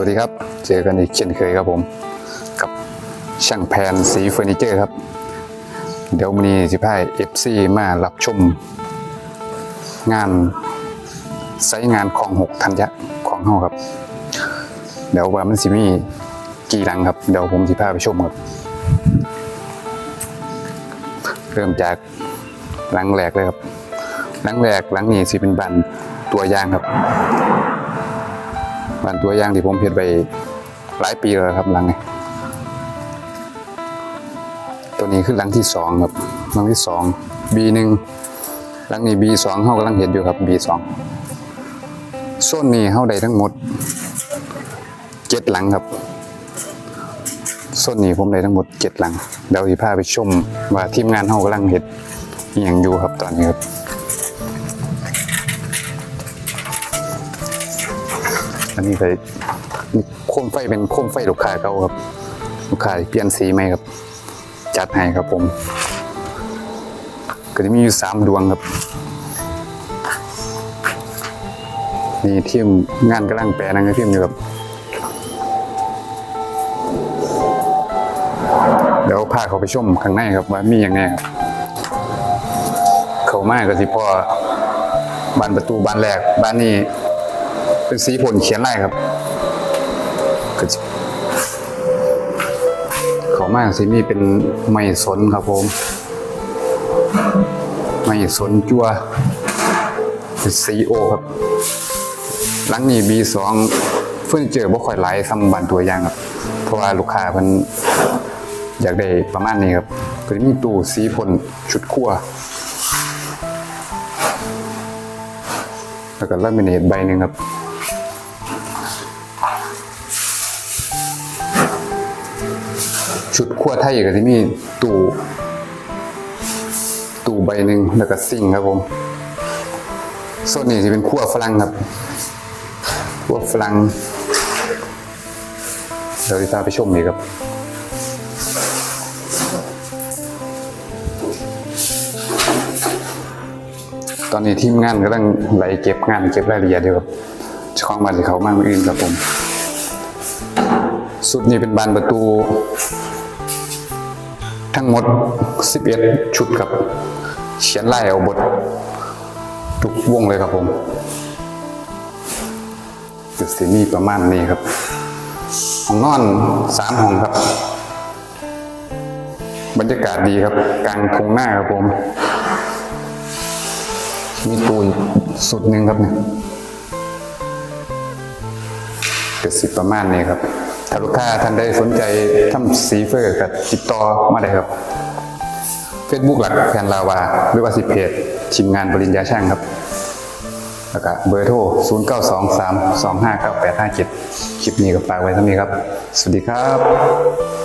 วัสดีครับ เจอกันอีกเช่นเคยครับผม กับช่างแพนสีเฟอร์นิเจอร์ครับ เดี๋ยววันนี้สิพายเอฟซีมารับชม งานไซต์งานของหกธัญญะของเฮาครับ เดี๋ยวว่ามันสิมีกี่หลังครับ เดี๋ยวผมสิพาไปชมครับ เริ่มจากหลังแรกเลยครับ หลังแรกหลังนี้สิเป็นบันตัวยางครับ บ้านตัวอย่างที่ผมเฮ็ดไปหลายปีแล้วครับหลังนี้ตัวนี้คือหลังที่สองครับหลังที่สอง B1 หลังนี้ B2 เฮากำลังเห็นอยู่ครับ B2 โซนนี้เฮาได้ทั้งหมดเจ็ดหลังครับโซนนี้ผมได้ทั้งหมดเจ็ดหลังเดี๋ยวสิพาไปชมว่าทีมงานเฮากำลังเฮ็ดอหยังอยู่ครับตอนนี้ครับ อันนี้ไปโคมไฟเป็นโคมไฟลูกค้าเก่าครับ ลูกค้าเปลี่ยนสีใหมครับ จัดให้ครับผม ก็จะมีอยู่สามดวงครับนี่ทีมงานกำลังแปลนังให้พิมอยู่ครับเดี๋ยวพาเขาไปชมข้างในครับว่ามีอย่างไงครับ เขามากก็สิพอบานประตูบานแรกบ้านนี้ เป็นสีผลเขียนลายครับขามากสีมีเป็นไม้สนครับผม ไม้สนจัวเป็นสีโอครับ หลังนี้ B2 เฟอร์นิเจอบ่ค่อยหลายซ้ำบันตัวอย่างครับ เพราะว่าลูกค้าเพิ่นอยากได้ประมาณนี้ครับก็จะมีตู้สีผลชุดครัวแล้วก็ลามิเนตใบหนึ่งครับ ชุดขั้วไทยก็จะมีตู้ตู้ใบหนึ่งแล้วก็ซิงค์ครับผมโซนนี้จะเป็นขั้วฝรั่งครับขั้วฝรั่งเดี๋ยวจะพาไปชมดีครับตอนนี้ทีมงานกำลังไล่เก็บงานเก็บรายละเอียดอยู่ครับเจ้าของบ้านที่เขามาเมื่ออื่นครับผม สุดนี้เป็นบานประตู ทั้งหมด 11 ชุดครับ เขียนลายเอาบททุกวงเลยครับผมจุดสีมีประมาณนี้ครับ ห้องนอนสามห้องครับ บรรยากาศดีครับ กลางทุ่งหน้าครับผม มีตูนสุดหนึ่งครับเนี่ยเกิดสิประมาณนี้ครับ ถ้าลูกค้าท่านใดสนใจทำสีเฟอร์กับติดต่อมาได้ครับเฟซบุ๊กหลักแฟนลาวาหรือว่าสิเพจทีมงานปริญญาช่างครับแล้วก็เบอร์โทร 0 9 2 3 2 5 9 8 5 7 คลิปนี้ก็ฝากไว้เท่านี้ครับ สวัสดีครับ